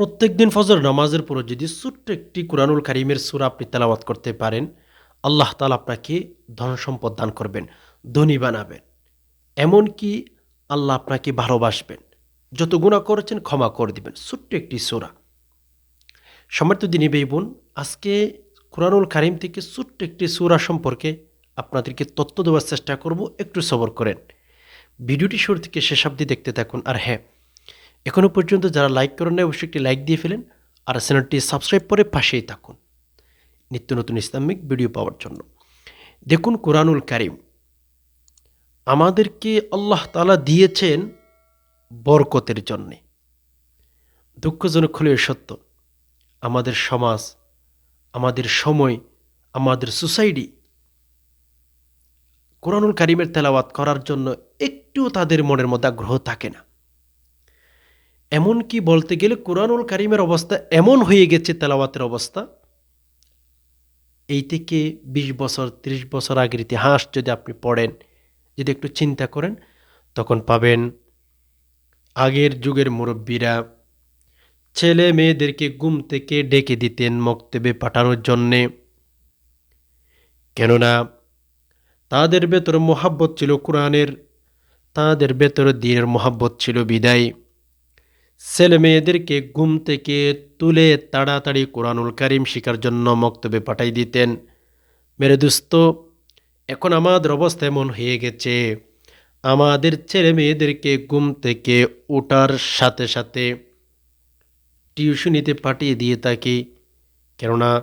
প্রত্যেক দিন ফজর নামাজের পরে যদি ছোট্ট একটি কোরআনুল কারিমের সুরা আপনি তেলাওয়াত করতে পারেন, আল্লাহ তালা আপনাকে ধন সম্পদ দান করবেন, ধনী বানাবেন। এমনকি আল্লাহ আপনাকে ভালোবাসবেন। যত গুণা করেছেন ক্ষমা করে দিবেন, ছোট্ট একটি সুরা। সম্মানিত দিনী বোন, আজকে কোরআনুল কারিম থেকে ছোট্ট একটি সুরা সম্পর্কে আপনাদেরকে তথ্য দেওয়ার চেষ্টা করব, একটু সবর করেন। ভিডিওটি শুরু থেকে শেষ অবধি দেখতে থাকুন। আর হ্যাঁ এখনও পর্যন্ত যারা লাইক করেন না অবশ্যই একটি লাইক দিয়ে ফেলেন আর চ্যানেলটি সাবস্ক্রাইব করে পাশেই থাকুন। নিত্য নতুন ইসলামিক ভিডিও পাওয়ার জন্য। দেখুন কোরআনুল কারিম। আমাদেরকে আল্লাহ তালা দিয়েছেন বরকতের জন্যে। দুঃখজনক হলেও সত্য। আমাদের সমাজ, আমাদের সময়, আমাদের সোসাইটি কোরআনুল কারিমের তেলাওয়াত করার জন্য একটু তাদের মনের মধ্যে আগ্রহ থাকে না। এমনকি বলতে গেলে কোরআনুল কারিমের অবস্থা এমন হয়ে গেছে, তেলাওয়াতের অবস্থা। এই থেকে ২০ বছর ৩০ বছর আগের ইতিহাস যদি আপনি পড়েন, যদি একটু চিন্তা করেন, তখন পাবেন আগের যুগের মুরব্বীরা ছেলে মেয়েদেরকে ঘুম থেকে ডেকে দিতেন মক্তবে পাঠানোর জন্যে। কেননা তাদের ভেতরে মোহাব্বত ছিল, কোরআনের তাদের ভেতরে দিনের মোহাব্বত ছিল বিদায়। ছেলে মেয়েদেরকে ঘুম থেকে তুলে তাড়াতাড়ি কোরআনুল কারিম শিকার জন্য মক্তবে পাঠাই দিতেন। মেরে দুস্ত, এখন আমাদের অবস্থা এমন হয়ে গেছে। আমাদের ছেলে মেয়েদেরকে ঘুম থেকে ওঠার সাথে সাথে টিউশনিতে পাঠিয়ে দিয়ে থাকি। কেননা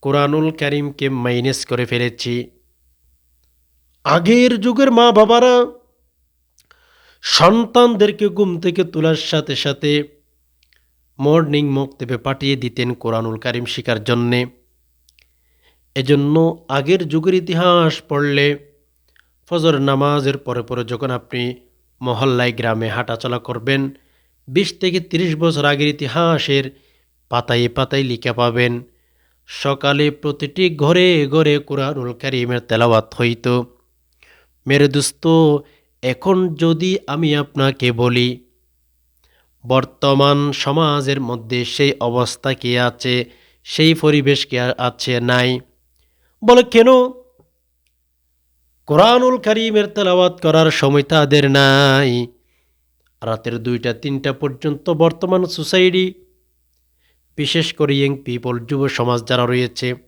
কোরআনুল কারিমকে মাইনাস করে ফেলেছি। আগের যুগের মা বাবারা সন্তানদেরকে ঘুম থেকে তোলার সাথে সাথে মর্নিং মক্তবে পাঠিয়ে দিতেন কোরআনুল কারিম শিকার জন্যে। এজন্য আগের যুগের ইতিহাস পড়লে ফজর নামাজের পরে পরে যখন আপনি মহল্লায় গ্রামে হাঁটাচলা করবেন, বিশ থেকে তিরিশ বছর আগের ইতিহাসের পাতায় পাতায় লিখা পাবেন, সকালে প্রতিটি ঘরে ঘরে কোরআনুল কারিমের তেলাওয়াত হইত। মেরে দুস্ত এখন যদি আমি আপনাকে বলি, বর্তমান সমাজের মধ্যে সেই অবস্থা কি আছে, সেই পরিবেশ কি আছে নাই? বলে কেন? কোরআনুল করিমের তেলাওয়াত করার সময় তাদের নাই। রাতের দুইটা, তিনটা পর্যন্ত বর্তমান সোসাইটি, বিশেষ করে ইয়ং পিপল, যুব সমাজ যারা রয়েছে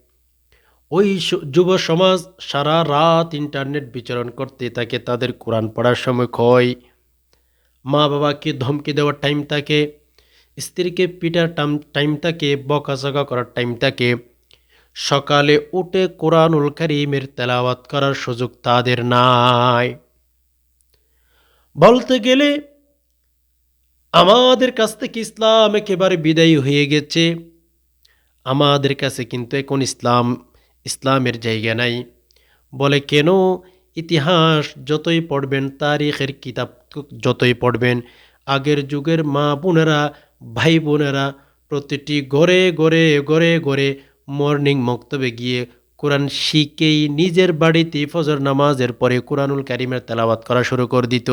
ওই যুব সমাজ সারা রাত ইন্টারনেট বিচরণ করতে থাকে, তাদের কোরআন পড়ার সময় ক্ষয়। মা বাবাকে ধমকি দেওয়ার টাইম থাকে, স্ত্রীকে পিটার টাইম টাইম থাকে, বকাঝকা করার টাইম থাকে। সকালে উঠে কোরআনুল করিমের তেলাওয়াত করার সুযোগ তাদের নাই। বলতে গেলে, আমাদের কাছ থেকে ইসলাম একেবারে বিদায়ী হয়ে গেছে। আমাদের কাছে কিন্তু এখন ইসলাম ইসলামের জায়গা নাই। বলে কেন? ইতিহাস যতই পড়বেন, তারিখের কিতাব যতই পড়বেন, আগের যুগের মা বোনেরা, ভাই বোনেরা প্রতিটি গড়ে গড়ে গড়ে গড়ে মর্নিং মক্তবে গিয়ে কোরআন শিখেই নিজের বাড়িতে ফজর নামাজের পরে কোরআনুল কারিমের তেলাওয়াত করা শুরু করে দিত,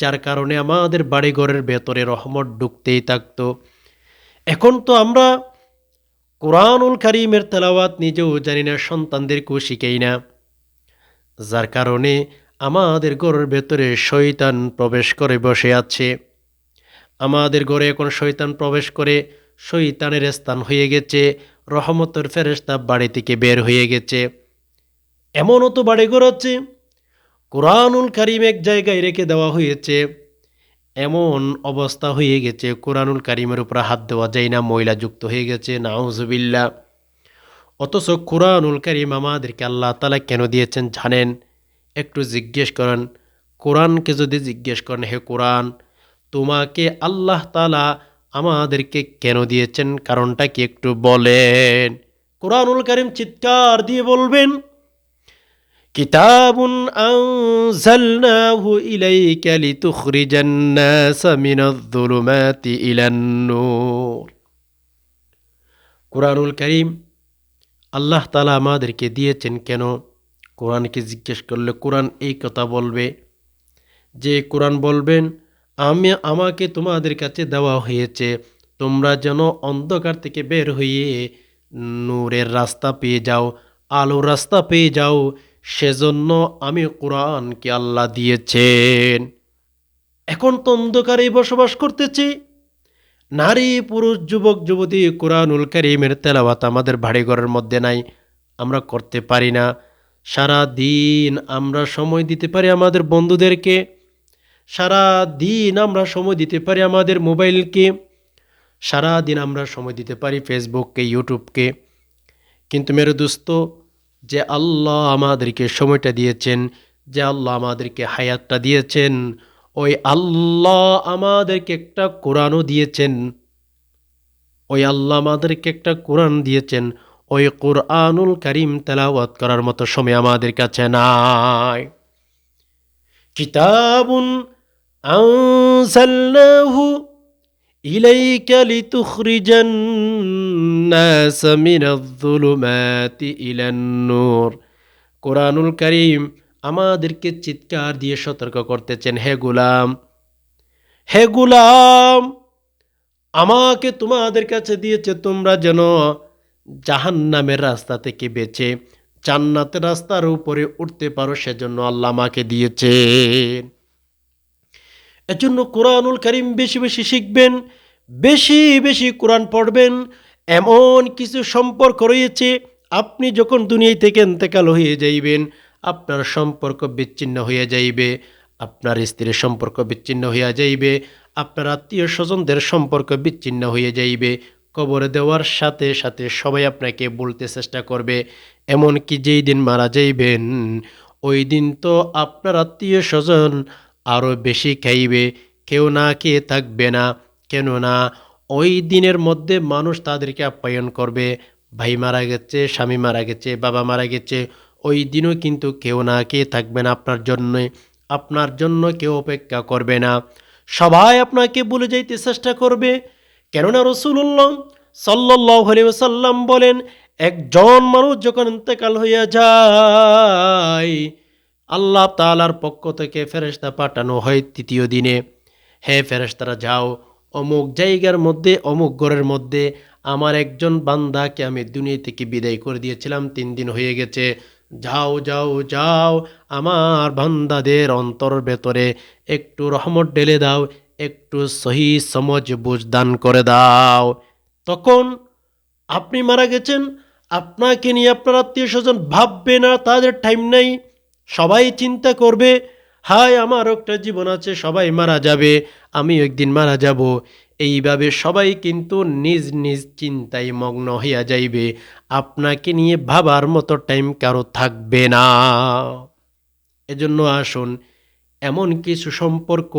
যার কারণে আমাদের বাড়িঘরের ভেতরে রহমত ঢুকতেই থাকতো। এখন তো আমরা কোরআনুল কারিমের তেলাওয়াত নিজেও জানি না, সন্তানদেরকেও শিখেই না। যার কারণে আমাদের ঘরের ভেতরে শৈতান প্রবেশ করে বসে আছে। আমাদের ঘরে এখন শৈতান প্রবেশ করে শৈতানের স্থান হয়ে গেছে, রহমতের ফেরেস্তা বাড়ি থেকে বের হয়ে গেছে। এমনও তো বাড়িঘর আছে। কোরআনুল কারিম এক জায়গায় রেখে দেওয়া হয়েছে। এমন অবস্থা হয়ে গেছে, কোরআনুল কারিমের উপর হাত দেওয়া যায় না, ময়লা যুক্ত হয়ে গেছে নাউজবিল্লা অথচ কোরআনুল কারিম আমাদেরকে আল্লাহ তালা কেন দিয়েছেন জানেন? একটু জিজ্ঞেস করেন, কোরআনকে যদি জিজ্ঞেস করেন, হে কোরআন, তোমাকে আল্লাহ তালা আমাদেরকে কেন দিয়েছেন? কারণটা কি একটু বলেন। কোরআনুল করিম চিৎকার দিয়ে বলবেন কিতাবুন আনজালনাহু ইলাইকা লিতুখরিজান নাস মিনাজ-যুলুমাতি ইলান-নূর কোরআনুল করিম, আল্লাহ তালা আমাদেরকে দিয়েছেন কেন? কোরআনকে জিজ্ঞেস করলে কোরআন এই কথা বলবে যে, কোরআন বলবেন, আমি, আমাকে তোমাদের কাছে দেওয়া হয়েছে, তোমরা যেন অন্ধকার থেকে বের হয়ে নূরের রাস্তা পেয়ে যাও, আলোর রাস্তা পেয়ে যাও সেজন্য আমি কোরআনকে আল্লাহ দিয়েছেন। এখন তো অন্ধকারেই বসবাস করতেছি। নারী, পুরুষ, যুবক, যুবতী কোরআনুল করিমের তেলাওয়াত আমাদের বাড়িঘরের মধ্যে নাই, আমরা করতে পারি না। সারা দিন আমরা সময় দিতে পারি আমাদের বন্ধুদেরকে। সারা দিন আমরা সময় দিতে পারি আমাদের মোবাইলকে। সারা দিন আমরা সময় দিতে পারি ফেসবুককে, ইউটিউবকে। কিন্তু মেরে দোস্ত যে আল্লাহ আমাদেরকে সময়টা দিয়েছেন, যে আল্লাহ আমাদেরকে হায়াতটা দিয়েছেন, ওই আল্লাহ আমাদেরকে একটা কোরআনও দিয়েছেন। ওই আল্লাহ আমাদেরকে একটা কোরআন দিয়েছেন। ওই কোরআনুল করিম তেলাওয়াত করার মতো সময় আমাদের কাছে নাই। কিতাবুন ইলাইকা লিতুখরিজান নাস মিনাজ-যুলুমাতি ইলান নূর কোরআনুল করিম আমাদেরকে চিৎকার দিয়ে সতর্ক করতেছেন, হে গুলাম হে গুলাম, আমাকে তোমাদের কাছে দিয়েছে তোমরা যেন জাহান্নামের রাস্তা থেকে বেঁচে জান্নাতের রাস্তার উপরে উঠতে পারো, সেজন্য আল্লাহ আমাকে দিয়েছে এজন্য কোরআনুল করিম বেশি বেশি শিখবেন, বেশি বেশি কোরআন পড়বেন। এমন কিছু সম্পর্ক রয়েছে, আপনি যখন দুনিয়া থেকে এন্তেকাল হয়ে যাইবেন, আপনার সম্পর্ক বিচ্ছিন্ন হয়ে যাইবে, আপনার স্ত্রীর সম্পর্ক বিচ্ছিন্ন হইয়া যাইবে, আপনার আত্মীয় স্বজনদের সম্পর্ক বিচ্ছিন্ন হয়ে যাইবে। কবরে দেওয়ার সাথে সাথে সবাই আপনাকে বলতে চেষ্টা করবে, এমনকি যেই দিন মারা যাইবেন, ওই দিন তো আপনার আত্মীয় স্বজন আরও বেশি খাইবে, কেউ না খেয়ে থাকবে না। কেননা, ওই দিনের মধ্যে মানুষ তাদেরকে আপ্যায়ন করবে। ভাই মারা গেছে, স্বামী মারা গেছে, বাবা মারা গেছে, ওই দিনও কিন্তু কেউ না খেয়ে থাকবে না আপনার জন্যে। আপনার জন্য কেউ অপেক্ষা করবে না। সবাই আপনাকে বলে যাইতে চেষ্টা করবে। কেননা রসুল্লাহ সাল্লাহ সাল্লাম বলেন, একজন মানুষ যখন ইন্তেকাল হইয়া যায় আল্লাহ তালার পক্ষ থেকে ফেরেশতা পাঠানো হয় তৃতীয় দিনে। হে ফেরেশতারা, যাও, অমুক জায়গার মধ্যে, অমুক ঘরের মধ্যে আমার একজন বান্দাকে আমি দুনিয়া থেকে বিদায় করে দিয়েছিলাম, তিন দিন হয়ে গেছে। যাও যাও যাও, আমার বান্দাদের অন্তর ভেতরে একটু রহমত ঢেলে দাও, একটু সহি সমজ বুঝ দান করে দাও। তখন আপনি মারা গেছেন, আপনাকে নিয়ে আপনার আত্মীয় স্বজন ভাববে না, তাদের টাইম নেই। সবাই চিন্তা করবে, হায়, আমার একটা জীবন আছে, সবাই মারা যাবে আমি একদিন মারা যাব। এইভাবে সবাই কিন্তু নিজ নিজ চিন্তায় মগ্ন হইয়া যাইবে। আপনাকে নিয়ে ভাবার মতো টাইম কারও থাকবে না। এজন্য আসুন, এমন কিছু সম্পর্ক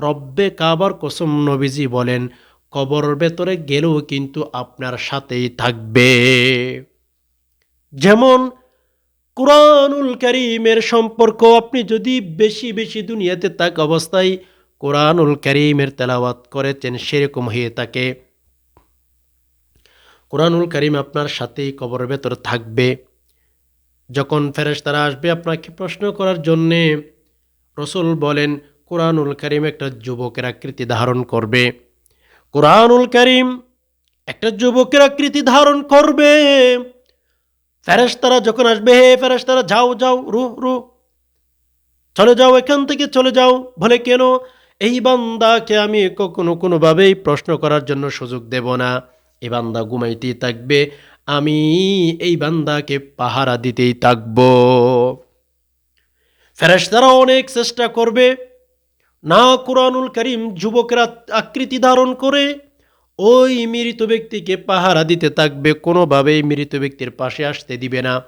রব্বে কাবার কসম নবীজি বলেন, কবর ভেতরে গেলেও কিন্তু আপনার সাথেই থাকবে। যেমন কোরআনুল করিমের সম্পর্ক আপনি যদি বেশি বেশি দুনিয়াতে তাক অবস্থায় কোরআনুল করিমের তেলাওয়াত করেছেন, সেরকম হয়ে থাকে। কোরআনুল করিম আপনার সাথেই কবরের ভেতর থাকবে। যখন ফেরেস তারা আসবে আপনাকে প্রশ্ন করার জন্যে, রসুল বলেন, কোরআনুল করিম একটা যুবকের আকৃতি ধারণ করবে। কোরআনুল করিম একটা যুবকের আকৃতি ধারণ করবে। ফেরেশতারা যখন আসবে, হে ফেরেশতারা, যাও যাও রু রু চলে যাও এখান থেকে, চলে যাও। বলে, কেন? এই বান্দাকে আমি কখনো কোনোভাবেই প্রশ্ন করার জন্য সুযোগ দেব না। এই বান্দা ঘুমাইতেই থাকবে, আমি এই বান্দাকে পাহারা দিতেই থাকব। ফেরেশতারা অনেক চেষ্টা করবে। না কোরআনুল করিম যুবকেরা আকৃতি ধারণ করে ওই মৃত ব্যক্তিকে পাহারা দিতে থাকবে, কোনোভাবেই মৃত ব্যক্তির পাশে আসতে দিবে না।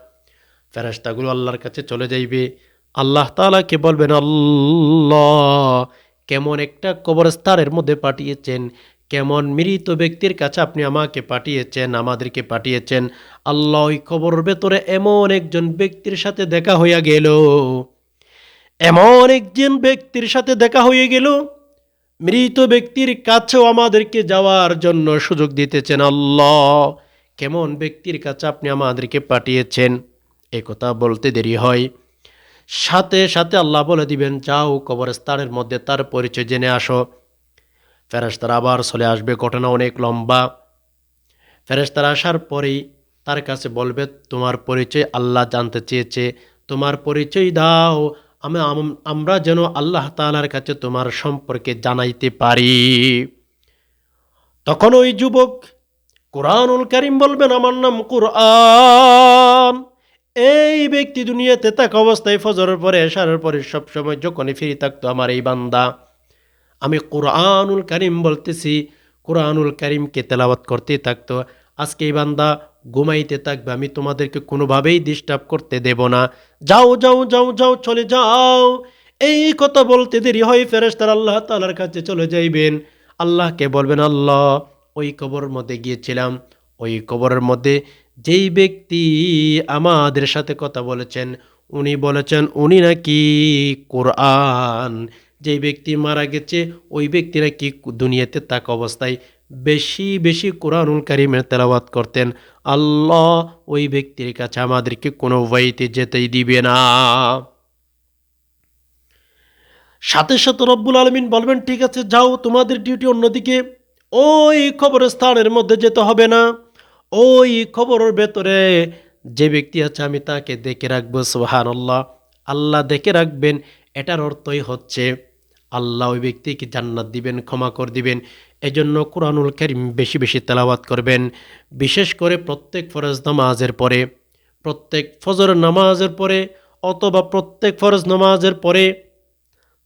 ফেরাস্তাগুলো আল্লাহর কাছে চলে যাইবে। আল্লাহ তালাকে বলবেন, আল্লাহ, কেমন একটা কবরস্থানের মধ্যে পাঠিয়েছেন, কেমন মৃত ব্যক্তির কাছে আপনি আমাকে পাঠিয়েছেন, আমাদেরকে পাঠিয়েছেন। আল্লাহ ওই কবর ভেতরে এমন একজন ব্যক্তির সাথে দেখা হইয়া গেল। এমন একজন ব্যক্তির সাথে দেখা হয়ে গেল মৃত ব্যক্তির কাছেও আমাদেরকে যাওয়ার জন্য সুযোগ দিতেছেন আল্লাহ। কেমন ব্যক্তির কাছে আপনি আমাদেরকে পাঠিয়েছেন? এ কথা বলতে দেরি হয়। সাথে সাথে আল্লাহ বলে দিবেন, যাও কবরস্থানের মধ্যে তার পরিচয় জেনে আসো। ফেরেশতারা আবার চলে আসবে, ঘটনা অনেক লম্বা। ফেরেশতারা আসার পরেই তার কাছে বলবে, তোমার পরিচয় আল্লাহ জানতে চেয়েছে। তোমার পরিচয় দাও আমরা যেন আল্লাহ তাআলার কাছে তোমার সম্পর্কে জানাইতে পারি। তখন ওই যুবক কোরআনুল করিম বলবেন, আমার নাম কোরআন। এই ব্যক্তি দুনিয়াতে থাকা অবস্থায় ফজরের পরে, এশারের পরে সবসময় যখনই ফিরে থাকতো আমার এই বান্দা। আমি কোরআনুল করিম বলতেছি, কোরআনুল করিমকে তেলাওয়াত করতে থাকতো। আজকে এই বান্দা ঘুমাইতে থাকবে, আমি তোমাদেরকে কোনোভাবেই ডিস্টার্ব করতে দেব না। যাও যাও যাও যাও, চলে যাও। এই কথা বলতে দেরি হয়, ফেরেশতার আল্লাহ তালার কাছে চলে যাইবেন। আল্লাহকে বলবেন, আল্লাহ, ওই কবরের মধ্যে গিয়েছিলাম। ওই কবরের মধ্যে যেই ব্যক্তি আমাদের সাথে কথা বলেছেন, উনি বলেছেন, উনি নাকি কোরআন। যেই ব্যক্তি মারা গেছে, ওই ব্যক্তি নাকি দুনিয়াতে তাক অবস্থায় বেশি বেশি কোরআনুল কারিমের তেলাওয়াত করতেন। আল্লাহ ওই ব্যক্তির কাছে আমাদেরকে কোনো ওয়াইতে যেতেই দিবে না। সাথে সাথে রব্বুল আলমিন বলবেন, ঠিক আছে, যাও, তোমাদের ডিউটি অন্যদিকে। ওই খবরস্থানের মধ্যে যেতে হবে না। ওই খবরের ভেতরে যে ব্যক্তি আছে, আমি তাকে দেখে রাখব সোহান আল্লাহ আল্লাহ দেখে রাখবেন, এটার অর্থই হচ্ছে, আল্লাহ ওই ব্যক্তিকে জান্নাত দিবেন, ক্ষমা করে দিবেন। এজন্য কোরআনুল করিম বেশি বেশি তেলাওয়াত করবেন, বিশেষ করে প্রত্যেক ফরজ নামাজের পরে, প্রত্যেক ফজর নামাজের পরে অথবা প্রত্যেক ফরজ নামাজের পরে।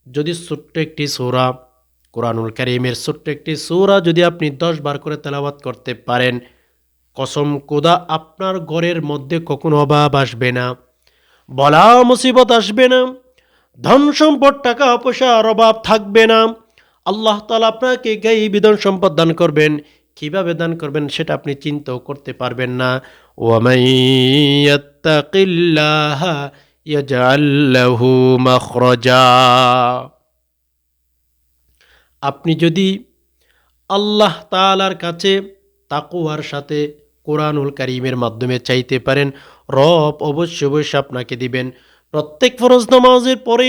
যদি ছোট্ট একটি সৌরা, কোরআনুল করিমের ছোট্ট একটি সৌরা যদি আপনি দশ বার করে তেলাওয়াত করতে পারেন, কসম কোদা আপনার ঘরের মধ্যে কখনো অভাব আসবে না, বলা মুসিবত আসবে না, ধন সম্পদ, টাকা পয়সার অভাব থাকবে না আল্লাহ তালা আপনাকে গাই বিধন সম্পদ দান করবেন। কীভাবে দান করবেন সেটা আপনি চিন্তাও করতে পারবেন না। আপনি যদি আল্লাহ তাআলার কাছে তাকুয়ার সাথে কোরআনুল কারিমের মাধ্যমে চাইতে পারেন, রব অবশ্য অবশ্যই আপনাকে দিবেন। প্রত্যেক ফরজ নামাজের পরে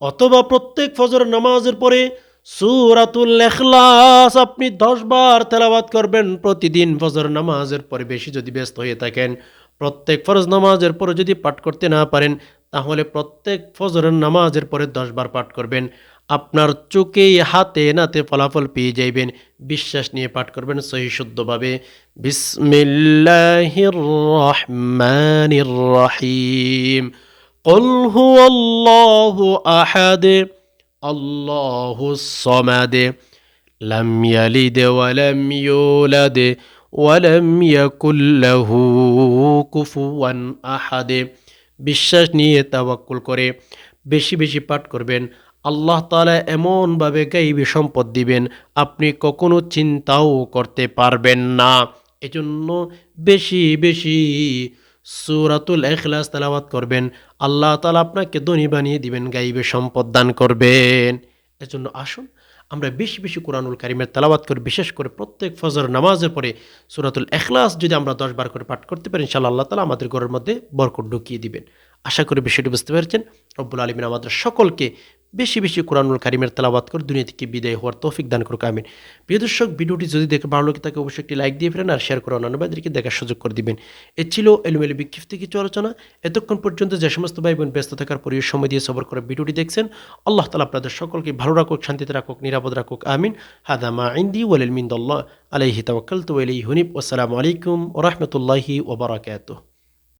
অথবা প্রত্যেক ফজর নামাজের পরে সুরাতুল এখলাস আপনি দশ বার তেলাবাত করবেন প্রতিদিন ফজর নামাজের পরে বেশি যদি ব্যস্ত হয়ে থাকেন প্রত্যেক ফরজ নামাজের পরে যদি পাঠ করতে না পারেন তাহলে প্রত্যেক ফজরের নামাজের পরে দশ বার পাঠ করবেন আপনার চোখেই হাতে নাতে ফলাফল পেয়ে যাইবেন বিশ্বাস নিয়ে পাঠ করবেন সহি শুদ্ধভাবে বিসমিল্লাহির রহমানির রহিম قل هو الله أحد الله الصمد لم يلد ولم يولد ولم يكن له কুফুয়ান أحد বিশ্বাস নিয়ে তাওয়াক্কুল করে বেশি বেশি পাঠ করবেন আল্লাহ তাআলা এমনভাবে গাইবী সম্পদ দিবেন আপনি কখনো চিন্তাও করতে পারবেন না এজন্য বেশি বেশি সুরাতুল এখলাস তেলাওয়াত করবেন আল্লাহ তালা আপনাকে ধনী বানিয়ে দিবেন, গাইবে সম্পদ দান করবেন। এজন্য আসুন, আমরা বেশি বেশি কোরআনুল কারিমের তালাবাত করে, বিশেষ করে প্রত্যেক ফজর নামাজের পরে সুরাতুল এখলাস যদি আমরা দশ বার করে পাঠ করতে পারি ইনশাল্লাহ আল্লাহ তালা আমাদের ঘরের মধ্যে বরকট ঢুকিয়ে দিবেন। আশা করি বিষয়টি বুঝতে পেরেছেন। রব্বুল আলমিন আমাদের সকলকে বেশি বেশি কোরআনুল কারিমের তেলাওয়াত করে দুনিয়া থেকে বিদায় হওয়ার তৌফিক দান করুক, আমিন। প্রিয় দর্শক, ভিডিওটি যদি দেখে ভালো লাগে, তাকে অবশ্যই একটি লাইক দিয়ে ফেলেন আর শেয়ার করে অন্যান্য দেখার সুযোগ করে দিবেন। এ ছিল এলোমেলো বিক্ষিপ্ত কিছু আলোচনা। এতক্ষণ পর্যন্ত যে সমস্ত ভাই বোন ব্যস্ত থাকার পরিবেশ সময় দিয়ে সবর করে ভিডিওটি দেখছেন, আল্লাহ তালা আপনাদের সকলকে ভালো রাখুক, শান্তিতে রাখুক, নিরাপদ রাখুক, আমিন। হাদামা ইন্দি ওয়ালিল মিন্দল্লাহ আলাইহি তাওয়াক্কালতু ওয়া ইলাইহি হুনিব। আসসালামু আলাইকুম ওয়া রাহমাতুল্লাহি ওয়া বারাকাতুহু।